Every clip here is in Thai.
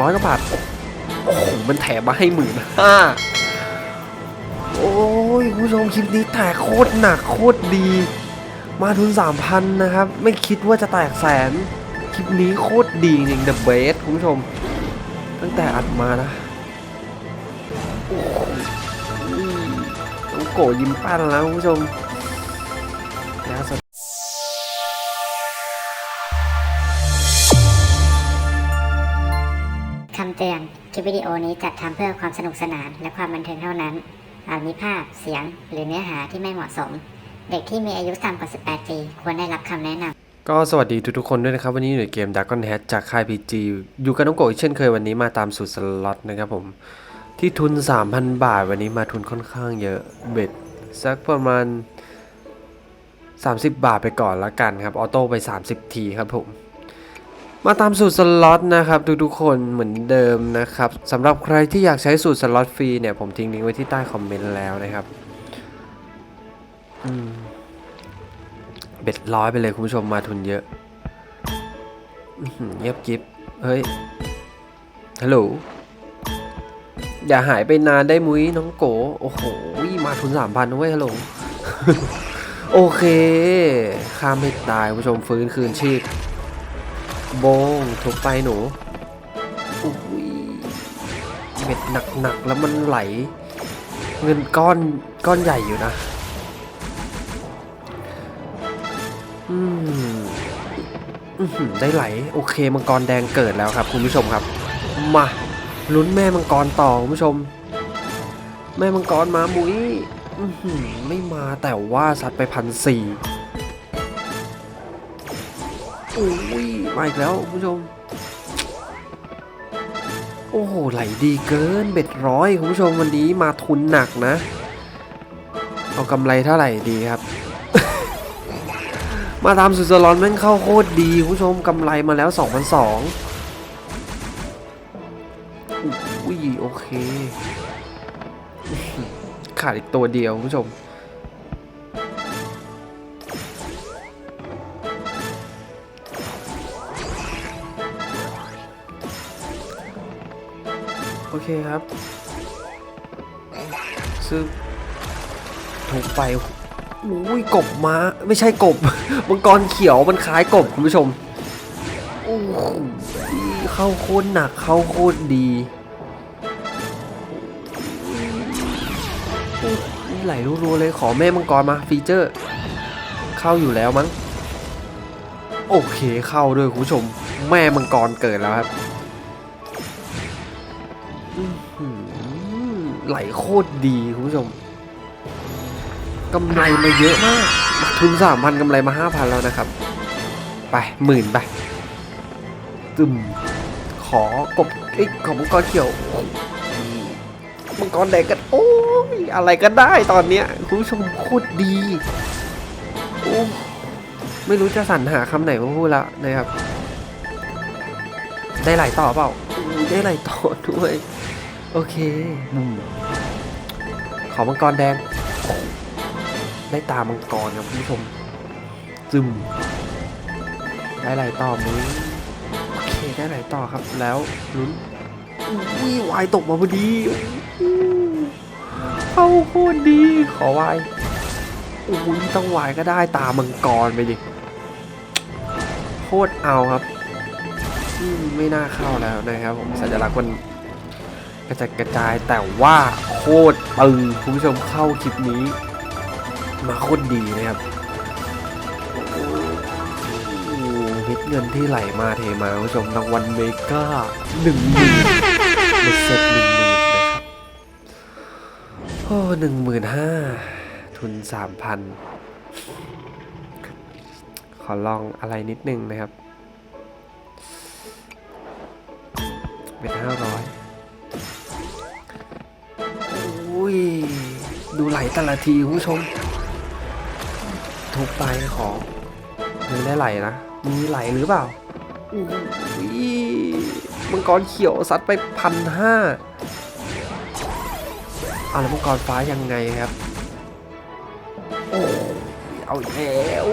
ร้อยกว่าบาท โอ้โห มันแถมมาให้หมื่นห้าโอ้ยคุณผู้ชมคลิปนี้แตกโคตรหนักโคตรดี มาทุนสามพันนะครับ ไม่คิดว่าจะแตกแสน คลิปนี้โคตรดีจริง The Best คุณผู้ชม ตั้งแต่อัดมานะ โอ้โหน้องโกยิ้มปั้นแล้วคุณผู้ชมแล้วส ตือน คลิปวิดีโอนี้จัดทำเพื่อความสนุกสนานและความบันเทิงเท่านั้น อาจมีภาพ เสียง หรือเนื้อหาที่ไม่เหมาะสม เด็กที่มีอายุต่ำกว่า 18 ปีควรได้รับคำแนะนำก็สวัสดีทุกๆคนด้วยนะครับ วันนี้อยู่ในเกม Dragon Head จากค่าย PG อยู่กับน้องโกอีกเช่นเคยวันนี้มาตามสูตรสล็อตนะครับผม ที่ทุน 3,000 บาทวันนี้มาทุนค่อนข้างเยอะเบ็ดสักประมาณ 30 บาทไปก่อนละกันครับ ออโต้ไป 30 ทีครับผม มาตามสูตรสล็อตนะครับทุกๆคนเหมือนเดิมนะครับสำหรับใครที่อยากใช้สูตรสล็อตฟรีเนี่ยผมทิ้งลิงก์ไว้ที่ใต้คอมเมนต์แล้วนะครับเบ็ดร้อยไปเลยคุณผู้ชมมาทุนเยอะเงียบกิฟเฮ้ยฮัลโหลอย่าหายไปนานได้มุ้ยน้องโกโอ้โหมาทุนสามพันเว้ยฮัลโหลโอเคข้ามไม่ตายคุณผู้ชมฟื้นคืนชีพ โบงถูกไปหนูอุ้ยเบ็ดหนักๆแล้วมันไหล เงินก้อนก้อนใหญ่อยู่นะอืมได้ไหล โอเคมังกรแดงเกิดแล้วครับ คุณผู้ชมครับ มาลุ้นแม่มังกรต่อคุณผู้ชม แม่มังกรมามุ้ยอื้อหือไม่มาแต่ว่าซัดไปพันสี่ อุ้ยมาอีกแล้วคุณผู้ชม โอ้โหไหลดีเกินเบ็ดร้อยคุณผู้ชมวันนี้มาทุนหนักนะ เอากำไรเท่าไหร่ดีครับ มาตามสุดสลอนแม่งเข้าโคตรดีคุณผู้ชมกำไรมาแล้ว2,200อุ้ยโอเค ขาดอีกตัวเดียวคุณผู้ชม โอเคครับซึ่งถูกไปอุ้ยกบมาไม่ใช่กบมังกรเขียวมันคล้ายกบคุณผู้ชมโอ้โหเข้าโคตรหนักเข้าโคตรดีโอ้ยไหลรัวๆเลยขอแม่มังกรมาฟีเจอร์ เข้าอยู่แล้วมั้ง โอเคเข้าด้วยคุณผู้ชม แม่มังกรเกิดแล้วครับ ไหลโคตรดีคุณผู้ชมกำไรมาเยอะมากทุนสามพันกำไรมาห้าพันแล้วนะครับ ไปหมื่นไปตึมขอกบเอ้ของมังกรเขียวมังกรแดงกันโอ้ยอะไรก็ได้ตอนเนี้ยคุณผู้ชมโคตรดีโอ้ไม่รู้จะสรรหาคำไหนมาพูดละนะครับ ได้หลายต่อเปล่า ได้ไหลต่อด้วย โอเคอืมขอมังกรแดง ได้ตามังกรครับคุณผู้ชมซึมได้ไหลต่อมือโอเคได้ไหลต่อครับ แล้วลุ้นอุ้ยวายตกมาพอดีอู้เข้าโคตรดีขอวายอุ้ยต้องวายก็ได้ตามังกรไปดิโคตรเอาครับอืม ไม่น่าเข้าแล้วนะครับผมสัญลักษณ์มันกระจัดกระจายแต่ว่าโคตรตึงคุณผู้ชมเข้าคลิปนี้ มาโคตรดีนะครับเม็ดเงินที่ไหลมาเทมาคุณผู้ชมรางวัลเมกาหนึ่งหมื่นเม็ดเซ็ตหนึ่งหมื่นนะครับโอ้หนึ่งหมื่นห้าทุนสามพันขอลองอะไรนิดนึงนะครับ เป็นห้าร้อยอุ้ย ดูไหลแต่ละทีคุณผู้ชม ทุกไปขอมีได้ไหลนะ มีไหลหรือเปล่าอุ้ยมังกรเขียวซัดไปพันห้าเอาแล้วมังกรฟ้ายังไงครับ โอ้ยเอาอีกแล้ว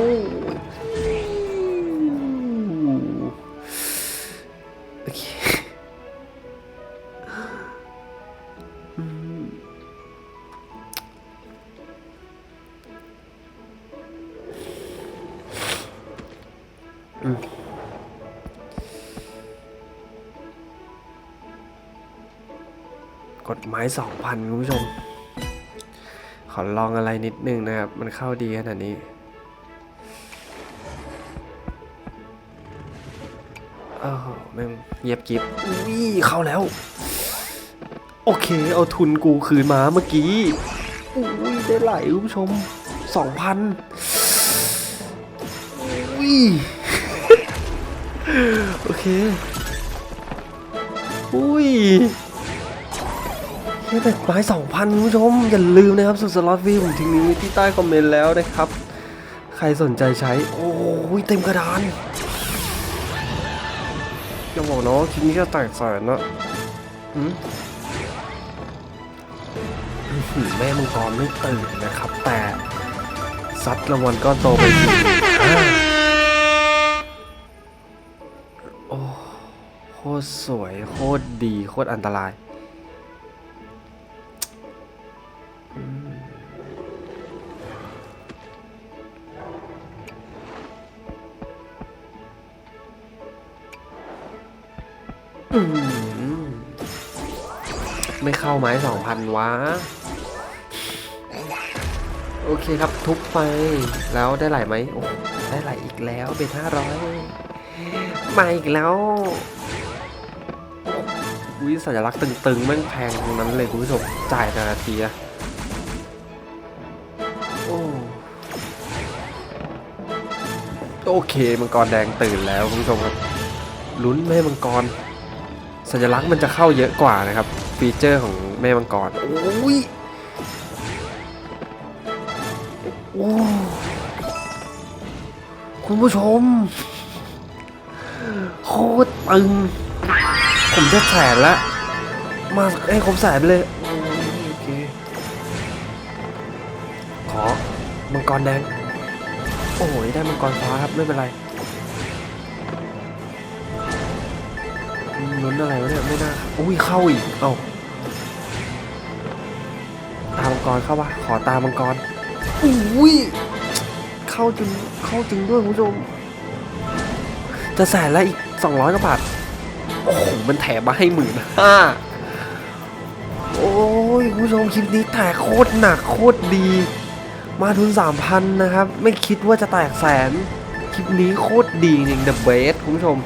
กดไม้สองพันคุณผู้ชม ขอลองอะไรนิดนึงนะครับ มันเข้าดีขนาดนี้ โอ้โหแม่งเงียบกิบอุ้ยเข้าแล้ว โอเค เอาทุนกูคืนมาเมื่อกี้อุ้ยได้ไหลคุณผู้ชมสองพันอุ้ยโอเค อุ้ย แค่แต่ไม้สองพันคุณผู้ชม อย่าลืมนะครับสุดสล็อตวีผมทิ้งนี้ที่ใต้คอมเมนต์แล้วนะครับ ใครสนใจใช้ โอ้ยเต็มกระดานอย่าบอกนะว่าคลิปนี้จะแตกแสนนะหืมแม่มังกรไม่ตื่นนะครับ แต่ซัดรางวัลก้อนโตไปทีอ่าโอ้โคตรสวย โคตรดี โคตรอันตราย ไม่เข้าไม้สองพันวะ โอเคครับทุบไป แล้วได้ไหลไหมโอ้ได้ไหลอีกแล้วเป็นห้าร้อยมาอีกแล้ววิสัญลักษณ์ตึงๆแม่งแพงตรงนั้นเลยคุณผู้ชมจ่ายแต่ละทีอะโอ้โอเคมังกรแดงตื่นแล้วคุณผู้ชมครับลุ้นแม่มังกร สัญลักษณ์มันจะเข้าเยอะกว่านะครับ ฟีเจอร์ของแม่มังกร โอ้ยโอ้คุณผู้ชม โคตรตึง ผมจะแสนละ มาให้ครบแสนไปเลยโอ้ยโอเคขอมังกรแดง โอ้ยได้มังกรฟ้าครับ ไม่เป็นไร ลุ้นอะไรวะเนี่ยไม่น่าอุ้ยเข้าอีก เอ้าตามังกรเข้าปะขอตามังกรอุ้ยเข้าจริงเข้าจริงด้วยคุณผู้ชมจะแสนละอีก200กว่าบาทโอ้โหมันแถมมาให้หมื่นห้าโอ้ยคุณผู้ชมคลิปนี้แตกโคตรหนักโคตรดี มาทุน3,000นะครับ ไม่คิดว่าจะแตกแสน คลิปนี้โคตรดีจริง The Best คุณผู้ชม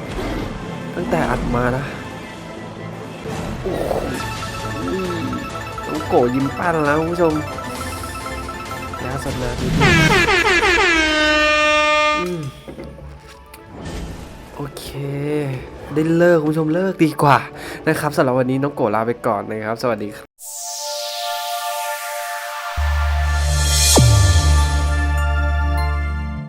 ตั้งแต่อัดมานะโอ้ต้องโกยิ้มปั้นแล้วคุณผู้ชมแล้วสนาดีอืมโอเคได้เลิกคุณผู้ชมเลิกดีกว่านะครับสำหรับวันนี้น้องโกลาไปก่อนนะครับ สวัสดีครับ